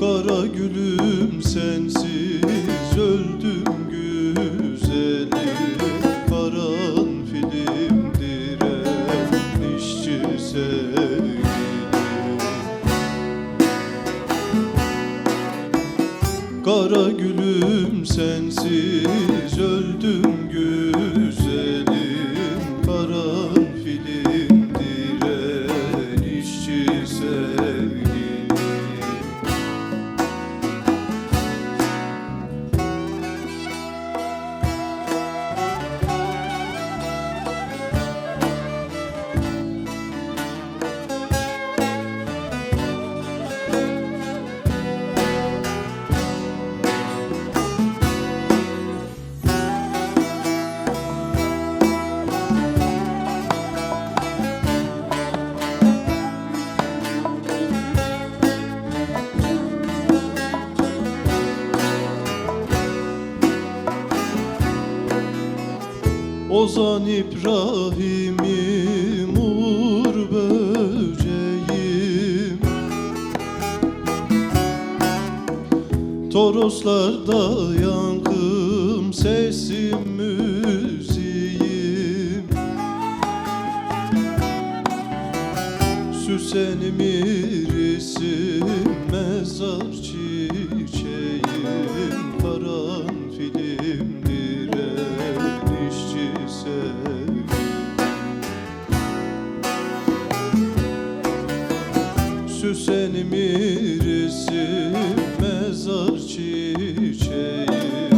Kara gülüm sensiz öldüm güzelim Karanfilim direnişçi sevgilim. Kara gülüm sensiz öldüm güzelim Karanfilim direnişçi sevgilim Ozan İbrahim'im uğur böceğim. Toroslarda yankım sesim müziğim. Süsenim irisim mezar çiçeğim Süsen mirisi mezar çiçeği.